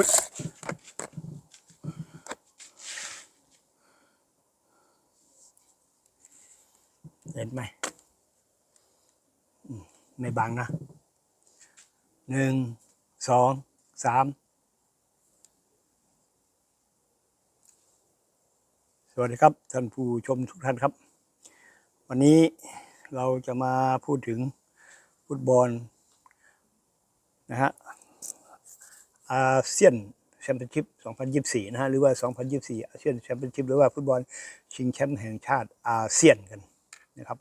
เห็นไหมอืมไม่บังนะหนึ่งสองสามสวัสดีครับ ท่านผู้ชมทุกท่านครับ วันนี้เราจะมาพูดถึงฟุตบอลนะฮะ อาเซียนแชมเปี้ยนชิพ 2024 นะฮะ หรือว่า 2024 อาเซียนแชมเปี้ยนชิพ หรือว่าฟุตบอลชิงแชมป์แห่งชาติอาเซียนกันนะครับ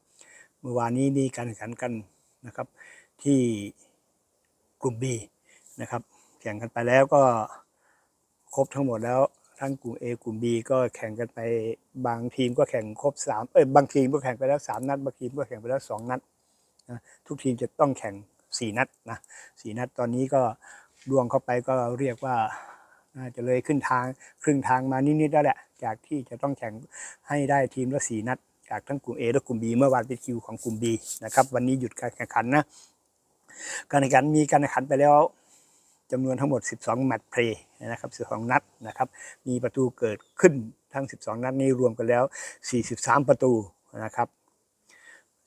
เมื่อวานนี้มีการแข่งขันกันนะครับ ที่กลุ่ม B นะครับ แข่งกันไปแล้วก็ครบทั้งหมดแล้วทั้งกลุ่ม A กลุ่ม B ก็แข่งกันไปบางทีมก็แข่งครบ3เอ้ยบางทีมก็แข่งไปแล้ว 3 นัด บางทีมก็แข่งไปแล้ว 2 นัดนะทุกทีมจะต้องแข่ง 4 นัดนะ4นัดตอนนี้ก็ ดวงเข้าไปก็เรียกว่าน่าจะเลยขึ้นทางครึ่งทางมานิดๆแล้วแหละ จากที่จะต้องแข่งให้ได้ทีมละ4นัด จากทั้งกลุ่ม A และกลุ่ม B เมื่อวานเป็นคิวของกลุ่ม B นะครับ วันนี้หยุดการแข่งขันนะ การแข่งขันมีการแข่งขันไปแล้วจำนวนทั้งหมด 12 แมตช์เพลย์นะครับ12นัดนะครับ มีประตูเกิดขึ้นทั้ง 12 นัดนี้รวมกันแล้ว 43 ประตูนะครับ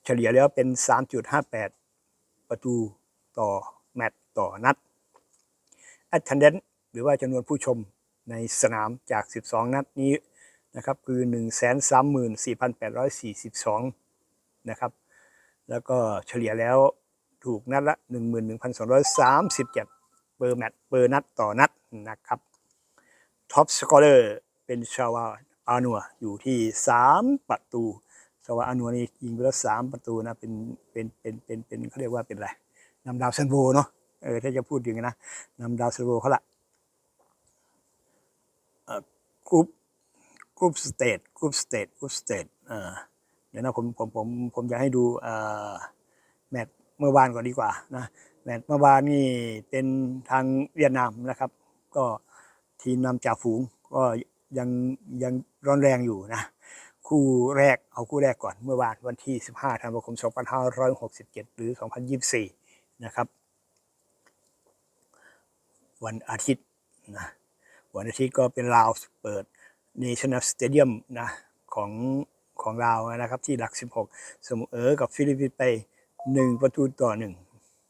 เฉลี่ยแล้วเป็น 3.58 ประตูต่อแมตช์ต่อนัด attendance หรือว่าจำนวนผู้ชมในสนามจาก 12 นัดนี้นะครับคือ 134,842 นะครับ แล้วก็เฉลี่ยแล้วถูกนัดละ 11,237 เปอร์แมตช์เปอร์นัดต่อนัดนะครับท็อปสกอร์เลอร์เป็นชาวาอานัวอยู่ที่ 3 ประตูชาวาอานัวนี่ยิงไปแล้ว 3 ประตูนะเป็นเป็นเป็นเป็นเป็นเขาเรียกว่าเป็นอะไรนำดาวเซนโวเนาะ เออถ้าจะพูดถึงนะนำดาวเซโวเขาละกรุ๊ปกรุ๊ปสเตทกรุ๊ปสเตทกรุ๊ปสเตทเออเดี๋ยวนะผมผมผมผมจะให้ดูอ่อแมตช์เมื่อวานก่อนดีกว่านะแมตช์เมื่อวานนี่เป็นทางเวียดนามนะครับ ก็ทีมนำจ่าฝูงก็ยังยังร้อนแรงอยู่นะคู่แรกเอาคู่แรกก่อนเมื่อวานวันที่ 15ธันวาคม 2567 หรือ 2024 นะครับ วันอาทิตย์นะวันอาทิตย์ก็เป็นลาวเปิด National Stadium นะของของลาวนะครับที่หลัก 16 เสมอกับฟิลิปปินส์ไป 1 ประตูต่อ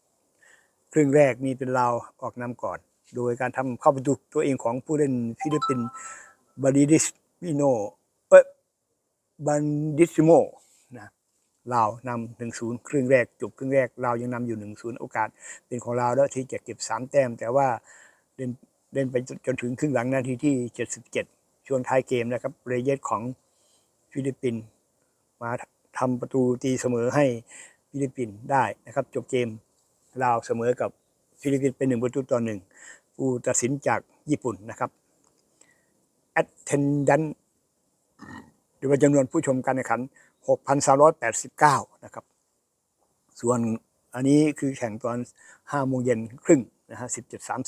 1 ครึ่งแรกนี่เป็นลาวออกนำก่อน โดยการทำเข้าประตูตัวเองของผู้เล่นฟิลิปปินส์บาริดิสมิโนเอ้ยบันดิสโมนะ ลาวนำหนึ่งศูนย์ครึ่งแรกจบครึ่งแรกลาวยังนำอยู่หนึ่งศูนย์โอกาส เป็นของลาวแล้วที่จะเก็บสามแต้ม แต่ว่าเล่นเล่นไปจนถึงครึ่งหลังนาทีที่เจ็ดสิบเจ็ดช่วงท้ายเกมนะครับเรเยสของฟิลิปปินส์มาทำประตูตีเสมอให้ฟิลิปปินส์ได้นะครับ จบเกมลาวเสมอกับฟิลิปปินส์เป็นหนึ่งประตูต่อหนึ่งผู้ตัดสินจากญี่ปุ่นนะครับ attendance หรือว่าจำนวนผู้ชมการแข่งขัน 6,389 นะครับ ส่วนอันนี้คือแข่งตอน5โมงเย็นครึ่งนะฮะ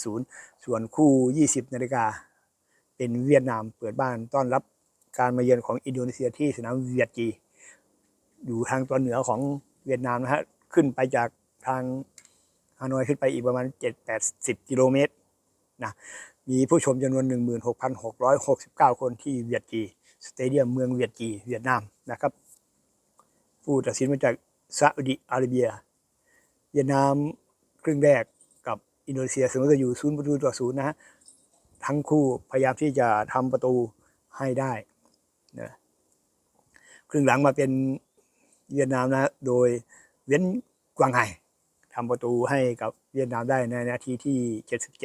17.30 ส่วนคู่ 20 นาฬิกา เป็นเวียดนามเปิดบ้านต้อนรับการมาเยือนของอินโดนีเซียที่สนามเวียดจี อยู่ทางตอนเหนือของเวียดนามนะฮะ ขึ้นไปจากทางฮานอยขึ้นไปอีกประมาณ 7-80 กิโลเมตรนะ มีผู้ชมจำนวน 16,669 คนที่เวียดจี สเตเดียมเมืองเวียดจี เวียดนามนะครับ ผู้ตัดสินมาจากซาอุดิอาระเบียเวียดนามครึ่งแรกกับอินโดนีเซียเสมอกันอยู่ศูนย์ประตูต่อศูนย์นะฮะทั้งคู่พยายามที่จะทำประตูให้ได้นะครึ่งหลังมาเป็นเวียดนามนะโดยเว้นกวางไห่ทำประตูให้กับเวียดนามได้ในนาทีที่ 77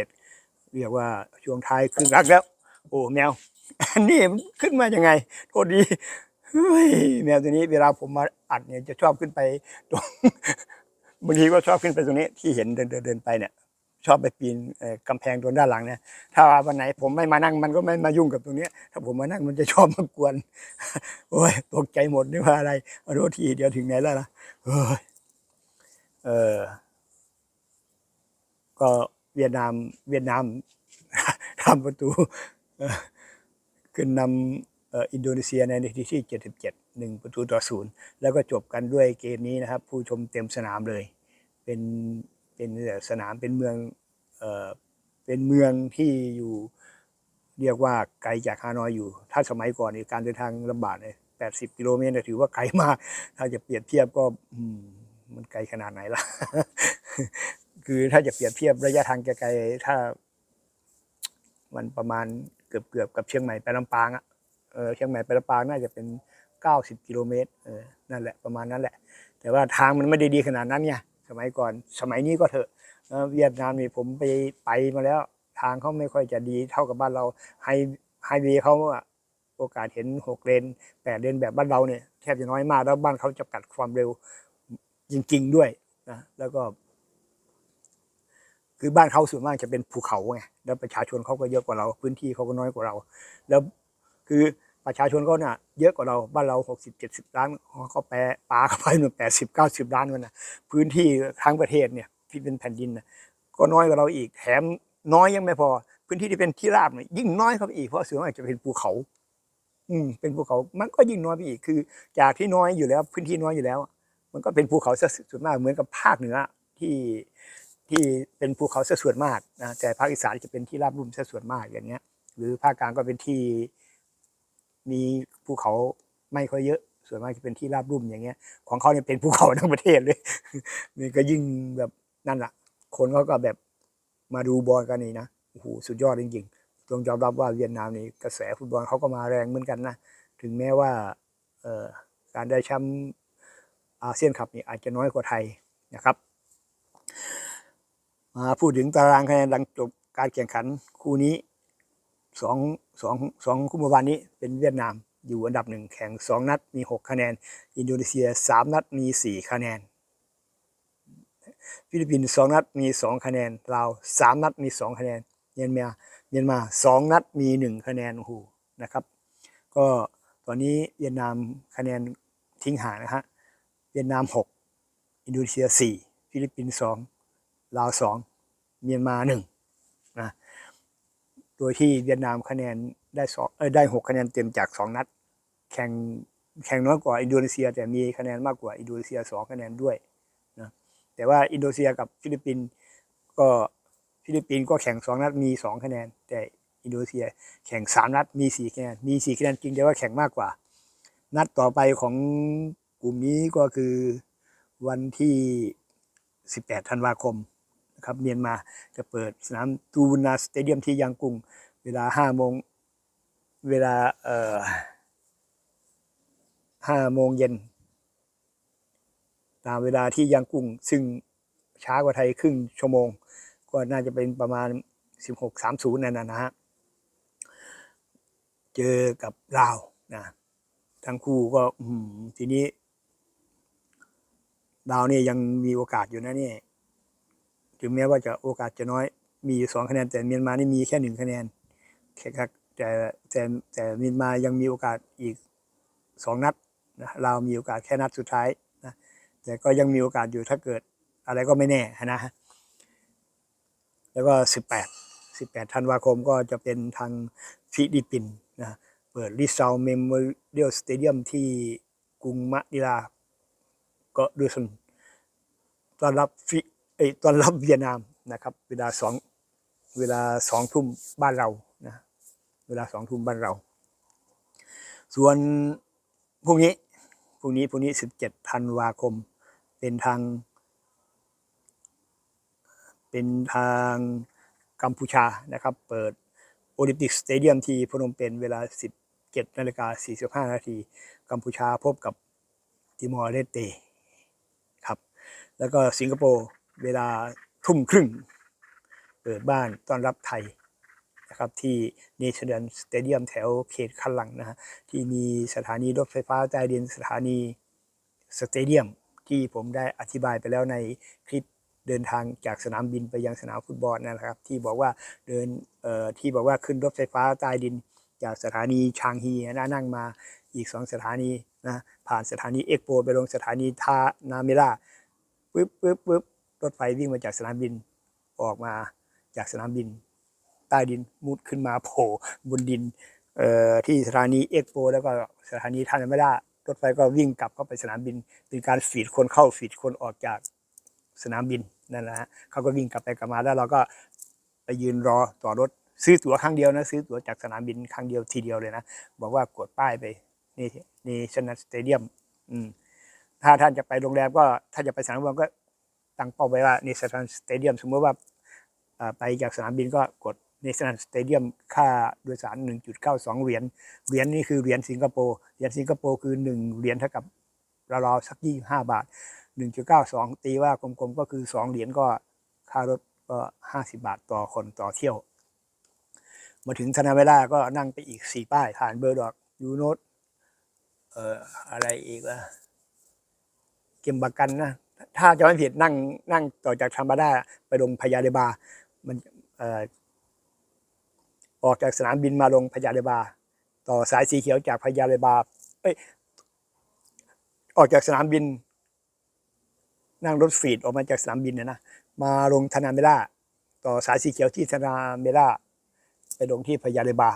เรียกว่าช่วงท้ายครึ่งหลังแล้ว โอ้แมว อันนี้ขึ้นมายังไงโทษดี แมวตัวนี้เวลาผมมาอัดเนี่ยจะชอบขึ้นไปตรงบางทีก็ชอบขึ้นไปตรงนี้ที่เห็นเดินเดินเดินไปเนี่ย ชอบไปปีนกำแพงตรงด้านหลังเนี่ยถ้าวันไหนผมไม่มานั่งมันก็ไม่มายุ่งกับตรงนี้ถ้าผมมานั่งมันจะชอบมากวนโอ้ยตกใจหมดนี่ว่าอะไรเอาโทษทีเดี๋ยวถึงไหนแล้วล่ะเอ้ยเออก็เวียดนามเวียดนามทำประตูขึ้นนำ อินโดนีเซียในนาทีที่ 77 1 ประตูต่อศูนย์แล้วก็จบกันด้วยเกมนี้นะครับ ผู้ชมเต็มสนามเลย เป็นเป็นสนามเป็นเมืองเออเป็นเมืองที่อยู่เรียกว่าไกลจากฮานอยอยู่ ถ้าสมัยก่อนนี่การเดินทางลำบากเลยแปดสิบกิโลเมตรถือว่าไกลมาก ถ้าจะเปรียบเทียบก็มันไกลขนาดไหนล่ะ คือถ้าจะเปรียบเทียบระยะทางไกลๆถ้า มันประมาณเกือบเกือบกับเชียงใหม่ไปลำปางอะ เออเชียงใหม่ไปลำปางน่าจะเป็นเก้าสิบกิโลเมตรเออนั่นแหละประมาณนั้นแหละ แต่ว่าทางมันไม่ได้ดีขนาดนั้นไงสมัยก่อนสมัยนี้ก็เถอะเวียดนามนี่ผมไปไปมาแล้ว ทางเขาไม่ค่อยจะดีเท่ากับบ้านเราไฮไฮเวย์เขาโอกาสเห็นหกเลนแปดเลนแบบบ้านเราเนี่ยแทบจะน้อยมากแล้วบ้านเขาจำกัดความเร็วจริง ๆด้วยนะแล้วก็ คือบ้านเขาส่วนมากจะเป็นภูเขาไงแล้วประชาชนเขาก็เยอะกว่าเรา พื้นที่เขาก็น้อยกว่าเรา แล้ว คือประชาชนเขาเนี่ยเยอะกว่าเราบ้านเราหกสิบเจ็ดสิบล้านเขาแปลปลาเข้าไปหนึ่งแปดสิบเก้าสิบล้านกันนะพื้นที่ทั้งประเทศเนี่ยที่เป็นแผ่นดินนะก็น้อยกว่าเราอีกแถมน้อยยังไม่พอ พื้นที่ที่เป็นที่ราบเนี่ยยิ่งน้อยเข้าไปอีกเพราะส่วนมากจะเป็นภูเขา อืมเป็นภูเขามันก็ยิ่งน้อยไปอีกคือ จากที่น้อยอยู่แล้ว พื้นที่น้อยอยู่แล้ว มันก็เป็นภูเขาซะส่วนมากเหมือนกับภาคเหนือที่ที่เป็นภูเขาซะส่วนมากนะแต่ภาคอีสานจะเป็นที่ราบรุ่มซะส่วนมากอย่างเงี้ย หรือภาคกลางก็เป็นที่ มีภูเขาไม่ค่อยเยอะ ส่วนมากจะเป็นที่ราบรุ่มอย่างเงี้ย ของเขาเนี่ยเป็นภูเขาทั้งประเทศเลยนี่ก็ยิ่งแบบนั่นแหละคนเขาก็แบบมาดูบอลกันนี่นะโอ้โหสุดยอดจริงๆต้องยอมรับว่าเวียดนามนี่กระแสฟุตบอลเขาก็มาแรงเหมือนกันนะถึงแม้ว่าการได้แชมป์อาเซียนคัพนี่อาจจะน้อยกว่าไทยนะครับมาพูดถึงตารางคะแนนหลังจบการแข่งขันคู่นี้ สองสองสองคู่เมื่อวานนี้เป็นเวียดนามอยู่อันดับหนึ่งแข่งสองนัดมีหกคะแนน อินโดนีเซียสามนัดมีสี่คะแนน ฟิลิปปินส์สองนัดมีสองคะแนนลาวสามนัดมีสองคะแนนเมียนมาเมียนมาสองนัดมีหนึ่งคะแนนโอ้โหนะครับ ก็ตอนนี้เวียดนามคะแนนทิ้งห่างนะฮะเวียดนามหกอินโดนีเซียสี่ฟิลิปปินส์สองลาวสองเมียนมาหนึ่ง โดยที่เวียดนามคะแนนได้สองเออได้หกคะแนนเต็มจากสองนัด แข่งแข่งน้อยกว่าอินโดนีเซีย แต่มีคะแนนมากกว่าอินโดนีเซียสองคะแนนด้วยนะแต่ว่าอินโดนีเซียกับฟิลิปปินส์ก็ฟิลิปปินส์ก็แข่งสองนัดมีสองคะแนน แต่อินโดนีเซียแข่งสามนัดมีสี่คะแนนมีสี่คะแนนจริงแต่ว่าแข่งมากกว่า นัดต่อไปของกลุ่มนี้ก็คือวันที่ 18 ธันวาคม นะครับเมียนมาจะเปิดสนามตูนาสเตเดียมที่ยังกุ้งเวลา5โมงเวลาเอ่อ5โมงเย็นตามเวลาที่ยังกุ้ง ซึ่งช้ากว่าไทยครึ่งชั่วโมง ก็น่าจะเป็นประมาณ 16.30นั่นนะนะฮะ เจอกับลาวนะทั้งคู่ก็ทีนี้ลาวเนี่ยยังมีโอกาสอยู่นะเนี่ย ถึงแม้ว่าจะโอกาสจะน้อยมีสองคะแนนแต่เมียนมานี่มีแค่หนึ่งคะแนนแค่ครับแต่แต่แต่เมียนมายังมีโอกาสอีกสองนัดนะลามีโอกาสแค่นัดสุดท้ายนะแต่ก็ยังมีโอกาสอยู่ถ้าเกิดอะไรก็ไม่แน่นะแล้วก็สิบแปดสิบแปดธันวาคมก็จะเป็นทางฟิลิปปินส์นะเปิดลิซาวเมมโมเรียลสเตเดียมที่กรุงมะนิลาก็ดูสนต้อนรับฟิ เอยต้อนรับเวียดนามนะครับ เวลาสองเวลาสองทุ่มบ้านเรานะเวลาสองทุ่มบ้านเรา ส่วนพรุ่งนี้พรุ่งนี้พรุ่งนี้สิบเจ็ดธันวาคม เป็นทาง เป็นทางกัมพูชานะครับ เปิดโอลิมปิกสเตเดียมที่พนมเปญเวลา 17นาฬิกา45นาทีกัมพูชาพบกับติมอร์เลสเตครับ แล้วก็สิงคโปร์ เวลาทุ่มครึ่ง เปิดบ้านต้อนรับไทยนะครับที่เนชั่นแนลสเตเดียมแถวเขตคันหลังนะฮะที่มีสถานีรถไฟฟ้าใต้ดินสถานีสเตเดียมที่ผมได้อธิบายไปแล้วในคลิปเดินทางจากสนามบินไปยังสนามฟุตบอลนะครับ ที่บอกว่าเดินเอ่อที่บอกว่าขึ้นรถไฟฟ้าใต้ดินจากสถานีชางฮีนะนั่งมาอีกสองสถานีนะผ่านสถานีเอ็กโปไปลงสถานีทานาเมล่าปึ๊บปึ๊บปึ๊บ รถไฟวิ่งมาจากสนามบิน ออกมาจากสนามบิน ใต้ดินมุดขึ้นมาโผล่บนดินเอ่อที่สถานีเอ็กโปแล้วก็สถานีท่านาเมล่ารถไฟก็วิ่งกลับเข้าไปสนามบิน เป็นการฟีดคนเข้าฟีดคนออกจากสนามบินนั่นแหละฮะเขาก็วิ่งกลับไปกลับมาแล้วเราก็ไปยืนรอต่อรถซื้อตั๋วครั้งเดียวนะ ซื้อตั๋วจากสนามบินครั้งเดียวทีเดียวเลยนะ บอกว่ากดป้ายไปนี่นี่ชนะสเตเดียม อืมถ้าท่านจะไปโรงแรมก็ถ้าจะไปสนามบินก็ ตั้งเป้าไว้ว่าในี่ชนสเตเดียมสมมติว่าไปจากสนามบินก็กดในสนามสเตเดียมค่าโดยสาร 1.92 เหรียญ เหรียญนี่คือเหรียญสิงคโปร์ เหรียญสิงคโปร์คือ 1 เหรียญเท่ากับราวๆสัก25บาท 1.92 ตีว่ากลมๆก็คือ 2 เหรียญก็ค่ารถก็ 50 บาทต่อคนต่อเที่ยว มาถึงธนาเวลาก็นั่งไปอีก 4 ป้าย ผ่านเบอร์ดอกยูโนตเอ่ออะไรอีกวะเกมบากันนะ ถ้าจะไม่ผิดนั่งนั่งต่อจากธรรมดาไปลงพยาเดบา มันออออกจากสนามบินมาลงพยาเดบา ต่อสายสีเขียวจากพยาเดบาเอ้ยออกจากสนามบิน นั่งรถฟีดออกมาจากสนามบินนะนะมาลงธนาเมล่าต่อสายสีเขียวที่ธนาเมล่าไปลงที่พยาเดบา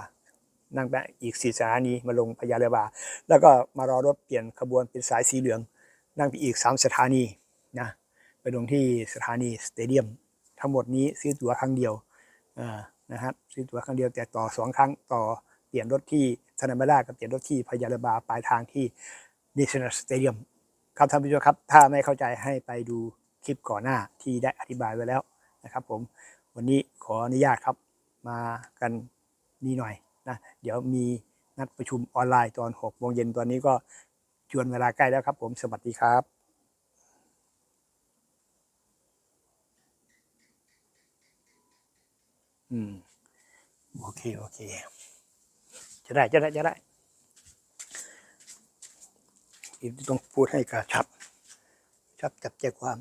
นั่งไปอีกสี่สถานีมาลงพยาเดบา แล้วก็มารอรถเปลี่ยนขบวนเป็นสายสีเหลือง นั่งไปอีกสามสถานี นะไปลงที่สถานีสเตเดียม ทั้งหมดนี้ซื้อตั๋วครั้งเดียวนะครับซื้อตั๋วครั้งเดียวแต่ต่อสองครั้งต่อเปลี่ยนรถที่ธนาเมล่ากับเปลี่ยนรถที่พยาเดบาปลายทางที่ดิชนาสเตเดียมครับท่านผู้ชมครับ ถ้าไม่เข้าใจให้ไปดูคลิปก่อนหน้าที่ได้อธิบายไว้แล้วนะครับผมวันนี้ขออนุญาตครับมากันนี่หน่อยนะเดี๋ยวมีนัดประชุมออนไลน์ตอน6โมงเย็นตอนนี้ก็จวนเวลาใกล้แล้วครับผมสวัสดีครับ อืม โอเค โอเค จะได้ จะได้ จะได้ต้องพูดให้กระชับ ชับจับใจความ